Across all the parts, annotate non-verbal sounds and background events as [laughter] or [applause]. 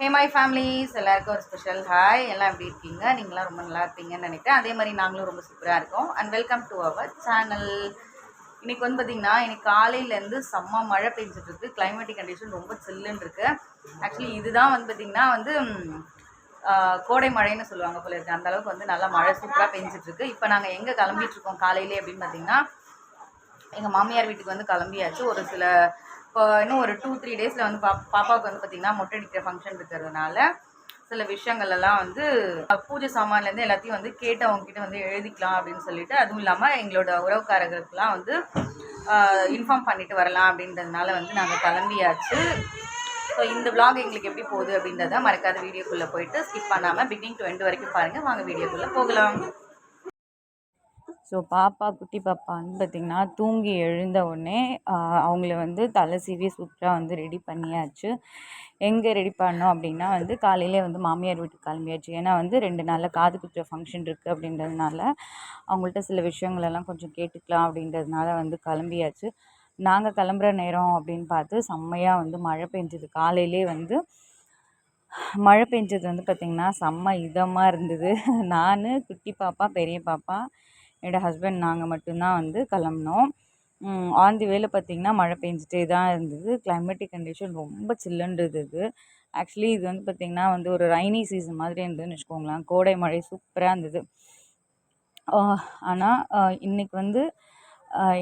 Hey my families எல்லாருக்கும் ஒரு special hi எல்லாம் எப்படி இருக்கீங்க? நீங்களாம் ரொம்ப நல்லா இருப்பீங்கன்னு நினைக்கிறேன். அதே மாதிரி நாங்களும் ரொம்ப சூப்பராக இருக்கோம். And welcome to our channel இன்றைக்கி வந்து பார்த்திங்கன்னா இன்றைக்கி காலையிலேருந்து செம்ம மழை பெஞ்சிட்டு இருக்கு கிளைமேட்டிக் கண்டிஷன் ரொம்ப சில்லுன்னு இருக்கு. ஆக்சுவலி இதுதான் வந்து பார்த்திங்கன்னா வந்து கோடை மழைன்னு சொல்லுவாங்க போல இருக்கு. அந்த அளவுக்கு வந்து நல்லா மழை சூப்பராக பெஞ்சிட்டு இருக்கு இப்போ நாங்கள் எங்கே கிளம்பிட்டு இருக்கோம் காலையிலே அப்படின்னு பார்த்தீங்கன்னா எங்கள் மாமியார் வீட்டுக்கு வந்து கிளம்பியாச்சு. ஒரு சில இப்போ இன்னும் ஒரு டூ த்ரீ டேஸில் வந்து பா பாப்பாவுக்கு வந்து பார்த்திங்கன்னா மொட்டை அடிக்கிற ஃபங்க்ஷன் இருக்கிறதுனால சில விஷயங்கள் எல்லாம் வந்து பூஜை சாமான்லேருந்து எல்லாத்தையும் வந்து கேட்டு அவங்ககிட்ட வந்து எழுதிக்கலாம் அப்படின்னு சொல்லிட்டு அதுவும் இல்லாமல் எங்களோட உறவுக்காரர்களுக்கெல்லாம் வந்து இன்ஃபார்ம் பண்ணிட்டு வரலாம் அப்படின்றதுனால வந்து நாங்கள் கிளம்பியாச்சு. ஸோ இந்த விளாக் எங்களுக்கு எப்படி போகுது அப்படின்றத மறக்காத வீடியோக்குள்ளே போயிட்டு ஸ்கிப் பண்ணாமல் பிகினிங் டு எண்ட் வரைக்கும் பாருங்கள் வாங்க வீடியோக்குள்ளே போகலாம். ஸோ பாப்பா குட்டி பாப்பா வந்து பார்த்திங்கன்னா தூங்கி எழுந்த உடனே அவங்கள வந்து தலை சீவி சூப்பராக வந்து ரெடி பண்ணியாச்சு. எங்கே ரெடி பண்ணோம் அப்படின்னா வந்து காலையிலே வந்து மாமியார் வீட்டுக்கு கிளம்பியாச்சு. ஏன்னா வந்து ரெண்டு நாளில் காது குத்துற ஃபங்க்ஷன் இருக்குது அப்படின்றதுனால அவங்கள்ட்ட சில விஷயங்களெல்லாம் கொஞ்சம் கேட்டுக்கலாம் அப்படின்றதுனால வந்து கிளம்பியாச்சு. நாங்கள் கிளம்புற நேரம் அப்படின்னு பார்த்து செம்மையாக வந்து மழை பெஞ்சது. காலையிலே வந்து மழை பெஞ்சது வந்து பார்த்திங்கன்னா செம்ம இதமாக இருந்தது. [laughs] நான் குட்டி பாப்பா பெரிய பாப்பா என்னோடய ஹஸ்பண்ட் நாங்கள் மட்டும்தான் வந்து கிளம்புனோம். ஆன் தி வேல பார்த்திங்கன்னா மழை பெஞ்சிட்டே தான் இருந்தது. கிளைமேட்டிக் கண்டிஷன் ரொம்ப சில்லுன்னு இருந்தது. ஆக்சுவலி இது வந்து பார்த்திங்கன்னா வந்து ஒரு ரைனி சீசன் மாதிரி இருந்ததுன்னு வச்சுக்கோங்களேன். கோடை மழை சூப்பராக இருந்தது. ஆனால் இன்றைக்கி வந்து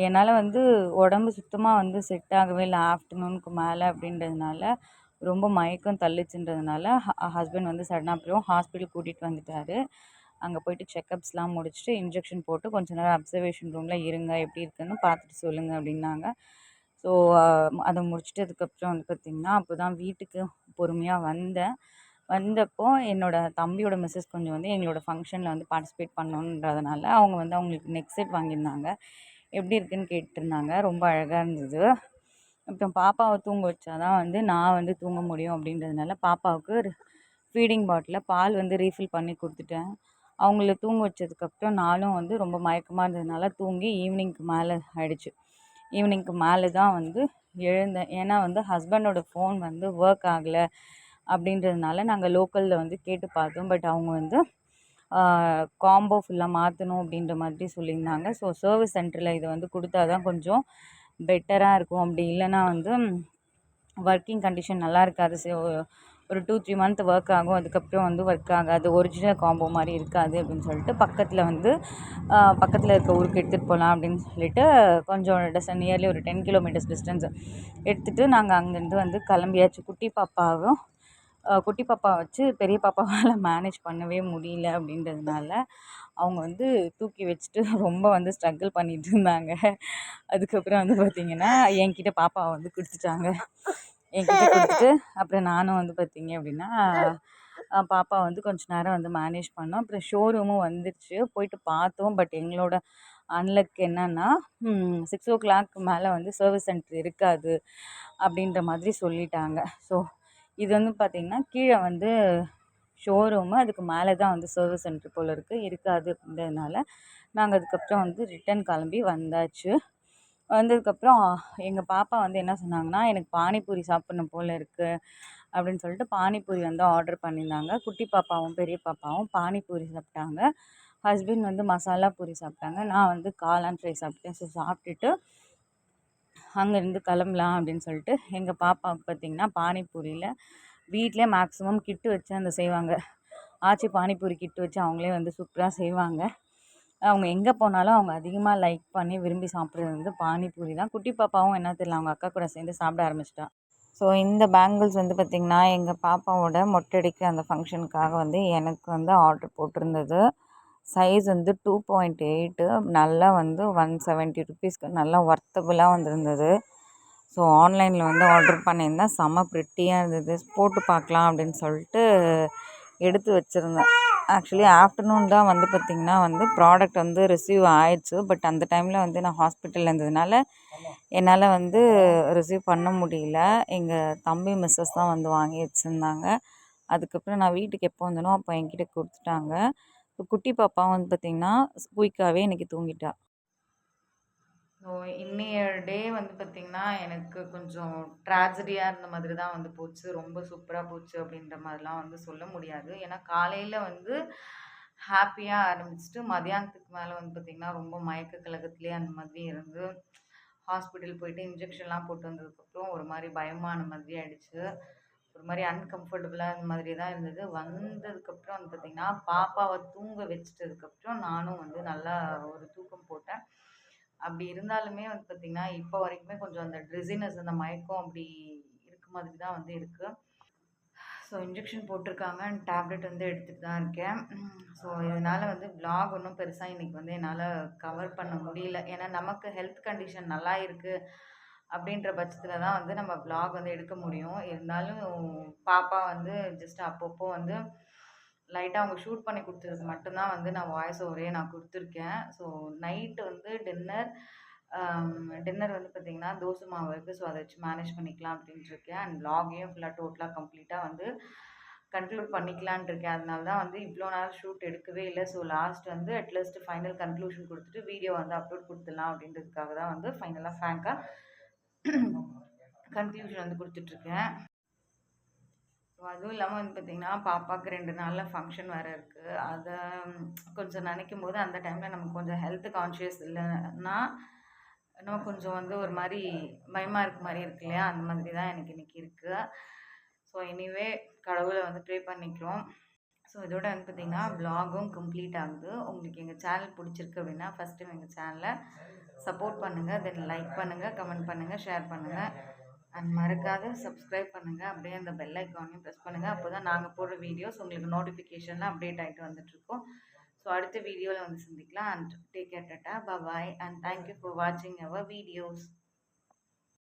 என்னால் வந்து உடம்பு சுத்தமாக வந்து செட் ஆகவே இல்லை. ஆஃப்டர்நூனுக்கு மேலே அப்படின்றதுனால ரொம்ப மயக்கம் தள்ளிச்சுன்றதுனால ஹஸ்பண்ட் வந்து சடனாக அப்புறம் ஹாஸ்பிட்டல் கூட்டிகிட்டு வந்துட்டாரு. அங்கே போயிட்டு செக்கப்ஸ்லாம் முடிச்சுட்டு இன்ஜெக்ஷன் போட்டு கொஞ்ச நேரம் அப்சர்வேஷன் ரூமில் இருங்க எப்படி இருக்குன்னு பார்த்துட்டு சொல்லுங்கள் அப்படின்னாங்க. ஸோ அதை முடிச்சுட்டு அதுக்கப்புறம் வந்து பார்த்திங்கன்னா அப்போ தான் வீட்டுக்கு பொறுமையாக வந்தேன். வந்தப்போ என்னோடய தம்பியோட மிஸ்ஸஸ் கொஞ்சம் வந்து எங்களோட ஃபங்க்ஷனில் வந்து பார்ட்டிசிபேட் பண்ணணுன்றதுனால அவங்க வந்து அவங்களுக்கு நெக் செட் வாங்கியிருந்தாங்க. எப்படி இருக்குன்னு கேட்டிருந்தாங்க. ரொம்ப அழகாக இருந்தது. அப்புறம் பாப்பாவை தூங்க வச்சா தான் வந்து நான் வந்து தூங்க முடியும் அப்படின்றதுனால பாப்பாவுக்கு ஃபீடிங் பாட்டிலில் பால் வந்து ரீஃபில் பண்ணி கொடுத்துட்டேன். அவங்கள தூங்க வச்சதுக்கப்புறம் நானும் வந்து ரொம்ப மயக்கமாக இருந்ததுனால தூங்கி ஈவினிங்க்கு மேலே ஆயிடுச்சு. ஈவினிங்க்கு மேலே தான் வந்து எழுந்தேன். ஏன்னா வந்து ஹஸ்பண்டோட ஃபோன் வந்து ஒர்க் ஆகலை அப்படின்றதுனால நாங்கள் லோக்கலில் வந்து கேட்டு பார்த்தோம். பட் அவங்க வந்து காம்போ ஃபுல்லாக மாற்றணும் அப்படின்ற மாதிரி சொல்லியிருந்தாங்க. ஸோ சர்வீஸ் சென்டரில் இதை வந்து கொடுத்தா தான் கொஞ்சம் பெட்டராக இருக்கும். அப்படி இல்லைன்னா வந்து ஒர்க்கிங் கண்டிஷன் நல்லா இருக்காது. ஸோ ஒரு டூ த்ரீ மந்த் ஒர்க் ஆகும். அதுக்கப்புறம் வந்து ஒர்க் ஆகாது. ஒரிஜினல் காம்போ மாதிரி இருக்காது அப்படின்னு சொல்லிட்டு பக்கத்தில் வந்து பக்கத்தில் இருக்க ஊருக்கு எடுத்துகிட்டு போகலாம் அப்படின்னு சொல்லிட்டு கொஞ்சம் டிஸ்டன் நியர்லி ஒரு டென் கிலோமீட்டர்ஸ் டிஸ்டன்ஸ் எடுத்துகிட்டு நாங்கள் அங்கேருந்து வந்து கிளம்பியாச்சு. குட்டி பாப்பாவும் குட்டி பாப்பா வச்சு பெரிய பாப்பாவால் மேனேஜ் பண்ணவே முடியல அப்படின்றதுனால அவங்க வந்து தூக்கி வச்சுட்டு ரொம்ப வந்து ஸ்ட்ரகிள் பண்ணிட்டு இருந்தாங்க. அதுக்கப்புறம் வந்து பார்த்திங்கன்னா என்கிட்ட பாப்பாவை வந்து கொடுத்துட்டாங்க. என்கிட்ட கொடுத்துட்டு அப்புறம் நானும் வந்து பார்த்திங்க அப்படின்னா பாப்பா வந்து கொஞ்ச நேரம் வந்து மேனேஜ் பண்ணோம். அப்புறம் ஷோரூமும் வந்துடுச்சு போயிட்டு பார்த்தோம். பட் எங்களோட அன்லக் என்னன்னா சிக்ஸ் ஓ கிளாக் மேலே வந்து சர்வீஸ் சென்டர் இருக்காது அப்படின்ற மாதிரி சொல்லிட்டாங்க. ஸோ இது வந்து பார்த்திங்கன்னா கீழே வந்து ஷோரூமு அதுக்கு மேலே தான் வந்து சர்வீஸ் சென்டர் போல் இருக்குது இருக்காது அப்படின்றதுனால நாங்கள் அதுக்கப்புறம் வந்து ரிட்டன் கிளம்பி வந்தாச்சு. வந்ததுக்கப்புறம் எங்கள் பாப்பா வந்து என்ன சொன்னாங்கன்னா எனக்கு பானிபூரி சாப்பிட்ணும் போல் இருக்குது அப்படின்னு சொல்லிட்டு பானிபூரி வந்து ஆர்டர் பண்ணியிருந்தாங்க. குட்டி பாப்பாவும் பெரிய பாப்பாவும் பானிபூரி சாப்பிட்டாங்க. ஹஸ்பண்ட் வந்து மசாலா பூரி சாப்பிட்டாங்க. நான் வந்து காளான் ஃப்ரை சாப்பிட்டேன். ஸோ சாப்பிட்டுட்டு அங்கேருந்து கிளம்பலாம் அப்படின்னு சொல்லிட்டு எங்கள் பாப்பாவுக்கு பார்த்திங்கன்னா பானிபூரியில் வீட்டிலே மேக்ஸிமம் கிட்டு வச்சு அந்த செய்வாங்க. ஆச்சி பானிபூரி கிட்டு வச்சு அவங்களே வந்து சூப்பராக செய்வாங்க. அவங்க எங்கே போனாலும் அவங்க அதிகமாக லைக் பண்ணி விரும்பி சாப்பிட்றது வந்து பானிபூரி தான். குட்டி பாப்பாவும் என்ன தெரியல அவங்க அக்கா கூட சேர்ந்து சாப்பிட ஆரம்பிச்சிட்டா. ஸோ இந்த பேங்கிள்ஸ் வந்து பார்த்திங்கன்னா எங்கள் பாப்பாவோட மொட்டடிக்கு அந்த ஃபங்க்ஷனுக்காக வந்து எனக்கு வந்து ஆர்டர் போட்டிருந்தது. சைஸ் வந்து டூ பாயிண்ட் எயிட்டு நல்லா வந்து ஒன் செவன்ட்டி ருபீஸ்க்கு நல்லா ஒர்த்தபுளாக வந்திருந்தது. ஸோ ஆன்லைனில் வந்து ஆர்டர் பண்ணியிருந்தேன். செம்ம ப்ரிட்டியாக இருந்தது. போட்டு பார்க்கலாம் அப்படின்னு சொல்லிட்டு எடுத்து வச்சுருந்தேன். ஆக்சுவலி ஆஃப்டர்நூன் தான் வந்து பார்த்திங்கன்னா வந்து ப்ராடக்ட் வந்து ரிசீவ் ஆயிடுச்சு. பட் அந்த டைமில் வந்து நான் ஹாஸ்பிட்டலில் இருந்ததுனால என்னால் வந்து ரிசீவ் பண்ண முடியல. எங்கள் தம்பி மிஸ்ஸஸ் தான் வந்து வாங்கி வச்சுருந்தாங்க அதுக்கப்புறம் நான் வீட்டுக்கு எப்போ வந்தனோ அப்போ என்கிட்ட கொடுத்துட்டாங்க. இப்போ குட்டி பாப்பா வந்து பார்த்திங்கன்னா குயிக்காகவே இன்றைக்கி தூங்கிட்டா. ஸோ இன்னைய டே வந்து பார்த்திங்கன்னா எனக்கு கொஞ்சம் ட்ராஜடியாக இருந்த மாதிரி தான் வந்து போச்சு. ரொம்ப சூப்பராக போச்சு அப்படின்ற மாதிரிலாம் வந்து சொல்ல முடியாது. ஏன்னா காலையில் வந்து ஹாப்பியாக ஆரம்பிச்சுட்டு மதியானத்துக்கு மேலே வந்து பார்த்திங்கன்னா ரொம்ப மயக்க கழகத்துலேயே அந்த மாதிரி இருந்து ஹாஸ்பிட்டல் போயிட்டு இன்ஜெக்ஷன்லாம் போட்டு வந்ததுக்கப்புறம் ஒரு மாதிரி பயமான மாதிரி ஆயிடுச்சு. ஒரு மாதிரி அன்கம்ஃபர்டபுளாக அந்த மாதிரி தான் இருந்தது. வந்ததுக்கப்புறம் வந்து பார்த்திங்கன்னா பாப்பாவை தூங்க வச்சிட்டதுக்கப்புறம் நானும் வந்து நல்லா ஒரு தூக்கம் போட்டேன். அப்படி இருந்தாலுமே வந்து பார்த்திங்கன்னா இப்போ வரைக்குமே கொஞ்சம் அந்த ட்ரிஸினஸ் அந்த மயக்கம் அப்படி இருக்க மாதிரி தான் வந்து இருக்குது ஸோ இன்ஜெக்ஷன் போட்டிருக்காங்க. அண்ட் டேப்லெட் வந்து எடுத்துகிட்டு தான் இருக்கேன். ஸோ இதனால் வந்து பிளாக் ஒன்றும் பெருசாக இன்றைக்கி வந்து என்னால் கவர் பண்ண முடியல. ஏன்னா நமக்கு ஹெல்த் கண்டிஷன் நல்லா இருக்குது அப்படின்ற பட்சத்தில் தான் வந்து நம்ம பிளாக் வந்து எடுக்க முடியும். இருந்தாலும் பாப்பா வந்து ஜஸ்ட் அப்பப்போ வந்து லைட்டாக அவங்க ஷூட் பண்ணி கொடுத்ததுக்கு மட்டும்தான் வந்து நான் வாய்ஸ் ஓவரே நான் கொடுத்துருக்கேன். ஸோ நைட்டு வந்து டின்னர் டின்னர் வந்து பார்த்திங்கன்னா தோசை மாவு இருக்குது ஸோ அதை வச்சு மேனேஜ் பண்ணிக்கலாம் அப்படின்ட்டு இருக்கேன். அண்ட் vlog-ஐயும் ஃபுல்லாக டோட்டலாக கம்ப்ளீட்டாக வந்து கன்க்ளூட் பண்ணிக்கலான் இருக்கேன். அதனால தான் வந்து இவ்வளோ நாள் ஷூட் எடுக்கவே இல்லை. ஸோ லாஸ்ட் வந்து அட்லீஸ்ட் ஃபைனல் கன்க்ளூஷன் கொடுத்துட்டு வீடியோ வந்து அப்லோட் கொடுத்துடலாம் அப்படின்றதுக்காக தான் வந்து ஃபைனலாக ஃபேங்காக கன்க்ளூஷன் வந்து கொடுத்துட்ருக்கேன் ஸோ அதுவும் இல்லாமல் வந்து பார்த்திங்கன்னா பாப்பாவுக்கு ரெண்டு நாளில் ஃபங்க்ஷன் வேறு இருக்குது அதை கொஞ்சம் நினைக்கும் போது அந்த டைமில் நமக்கு கொஞ்சம் ஹெல்த் கான்ஷியஸ் இல்லைன்னா நம்ம கொஞ்சம் வந்து ஒரு மாதிரி பயமாக இருக்க மாதிரி இருக்கு இல்லையா? அந்த மாதிரி தான் எனக்கு இன்றைக்கி இருக்குது ஸோ எனிவே கடவுளை வந்து ப்ரே பண்ணிக்கிறோம். ஸோ இதோட வந்து பார்த்திங்கன்னா வ்ளாகும் கம்ப்ளீட் ஆகுது. உங்களுக்கு எங்கள் சேனல் பிடிச்சிருக்கு அப்படின்னா ஃபஸ்ட்டு எங்கள் சேனலை சப்போர்ட் பண்ணுங்கள் தென் லைக் பண்ணுங்கள் கமெண்ட் பண்ணுங்கள் ஷேர் பண்ணுங்கள் அண்ட் மறக்காத சப்ஸ்கிரைப் பண்ணுங்கள் அப்படியே அந்த பெல் ஐக்கானையும் ப்ரெஸ் பண்ணுங்கள் அப்போ தான் நாங்கள் போடுற வீடியோஸ் உங்களுக்கு நோட்டிஃபிகேஷனில் அப்டேட் ஆகிட்டு வந்துட்ருக்கோம் ஸோ அடுத்த வீடியோவில் வந்து சந்திக்கலாம். And take care tata bye and thank you for வாட்சிங் அவர் வீடியோஸ்